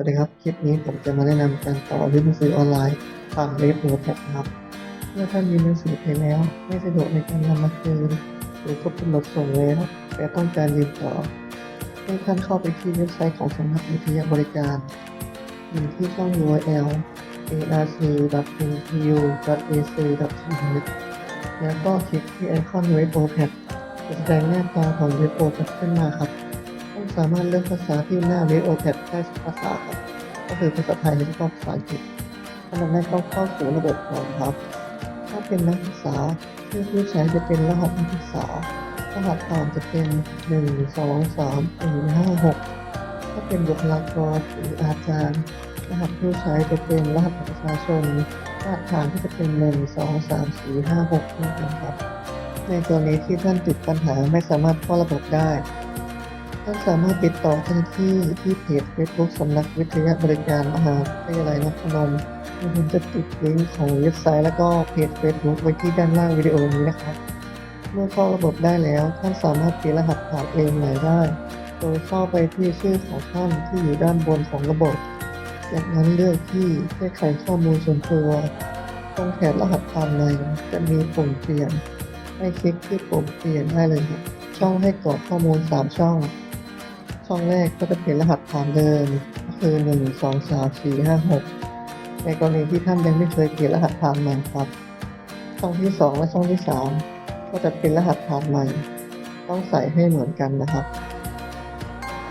วัสดีครับ คลิปนี้ผมจะมาแนะนำการต่อยื่นหนังสือออนไลน์ผ่านเว็บโน้ตครับ เมื่อท่านยื่นหนังสือไปแล้ว ไม่สะดวกในการนำมาคืนหรือครบกำหนดส่งแล้ว แต่ต้องการยืนต่อ ให้ท่านเข้าไปที่เว็บไซต์ของสำนักวิทยาบริการอยู่ที่ช่อง URL arc.ntu.ac.th แล้วก็คลิกที่ไอคอนเว็บโอแพดจะแสดงหน้าตาของเว็บโอแพดขึ้นมาครับ สามารถเลือกภาษาที่หน้าเว็บโอแพดได้สองภาษาครับก็คือภาษาไทยและก็ภาษาอังกฤษอันดับแรกต้องเข้าสู่ระบบก่อนครับ ถ้าเป็นนักศึกษาชื่อผู้ใช้จะเป็นรหัสนักศึกษารหัสผ่านจะเป็น 1 2 3 4 5 6 ถ้าเป็นบุคลากรหรืออาจารย์ รหัสผู้ใช้จะเป็นรหัสประชาชนรหัสผ่านที่จะเป็น 1 2 3 4 5 6นี่เองครับ ในกรณีที่ท่านติดปัญหาไม่สามารถเข้าระบบได้ ท่านสามารถติดต่อเจ้าหน้าที่ที่เพจ Facebook สำนักวิทยาบริการมหาวิทยาลัยนครพนมผมจะติดลิงก์ของเว็บไซต์ แล้วก็เพจ Facebook ไว้ที่ด้านล่างวิดีโอนี้นะครับ เมื่อเข้าระบบได้แล้วท่านสามารถเปลี่ยนรหัสผ่านเองใหม่ได้ โดยเข้าไปที่ชื่อของท่านที่อยู่ด้านบนของระบบ จากนั้นเลือกที่แก้ไขข้อมูลส่วนตัว ตรงแถบรหัสผ่านในจะมีปุ่มเปลี่ยน ให้คลิกที่ปุ่มเปลี่ยนได้เลยครับช่องให้กรอกข้อมูล 3 ช่อง ช่องแรกก็จะเป็นรหัสผ่านเดิมก็คือ 1 2 3 4 5 6 ในกรณีที่ท่านยังไม่เคยเปลี่ยนรหัสผ่านใหม่ครับ ช่องที่ 2 และช่องที่ 3 ก็จะเป็นรหัสผ่านใหม่ ต้องใส่ให้เหมือนกันนะครับ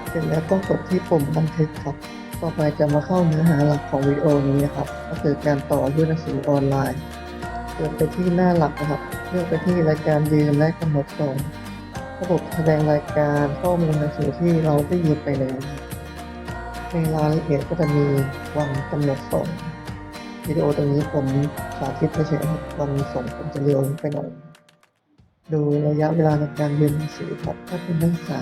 เสร็จแล้วก็กดที่ปุ่มบันทึกครับ ต่อไปจะมาเข้าเนื้อหาหลักของวิดีโอนี้นะครับ ก็คือการต่อยื่นหนังสือออนไลน์เปิดไปที่หน้าหลักนะครับ เลือกไปที่รายการยืนและกำหนดส่ง ระบบแสดงรายการข้อมูลหนังสือที่เราได้ยืนไปแล้วในรายละเอียดก็จะมีวันกำหนดส่งวิดีโอตรงนี้ผมสาธิตเฉยๆครับวันส่งผมจะเร็วไปหน่อยดูระยะเวลาในการยืนหนังสือครับถ้าเป็นนักศึกษา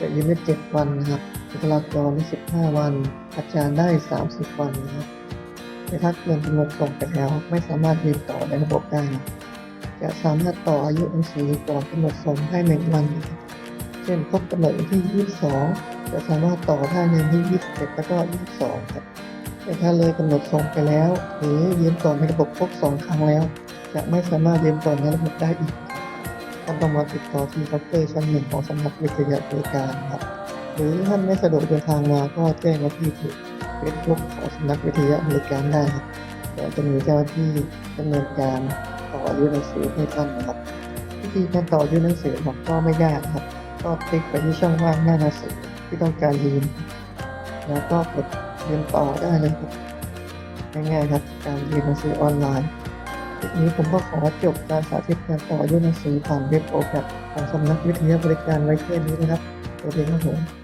จะยืนได้7วันนะครับบุคลากรได้15 วัน อาจารย์ได้ 30 วันนะครับแต่ถ้าเกินกำหนดส่งไปแล้ว ไม่สามารถยืนต่อในระบบได้นะ จะสามารถต่ออายุหนังสือก่อนกำหนดส่งได้หนึ่งวันเช่นครบกำหนดวันที่ 22 จะสามารถต่อได้ในวันที่ 21 แล้วก็ 22 ครับ แต่ถ้าเลยกำหนดส่งไปแล้ว หรือยืนต่อในระบบครบ 2 ครั้งแล้ว จะไม่สามารถยืนต่อในระบบได้อีกท่านต้องมาติดต่อที่เคาน์เตอร์ชั้นหนึ่งของสำนักวิทยาบริการครับ หรือท่านไม่สะดวกเดินทางมาก็แจ้งมาที่เฟซบุ๊กของสำนักวิทยาบริการได้ครับเดี๋ยวจะมีเจ้าหน้าที่ดำเนินการ ต่ออายุหนังสือให้ท่านนะครับ วิธีการต่ออายุหนังสือครับก็ไม่ยากครับ ก็คลิกไปที่ช่องว่างหน้าหนังสือที่ต้องการยืนแล้วก็กดยืนต่อได้เลยครับง่ายๆครับ การยืนหนังสือออนไลน์คลิปนี้ผมก็ขอจบการสาธิตการต่ออายุหนังสือผ่านเว็บโอแพของสำนักวิทยาบริการไว้แค่นี้นะครับสวัสดีครับผม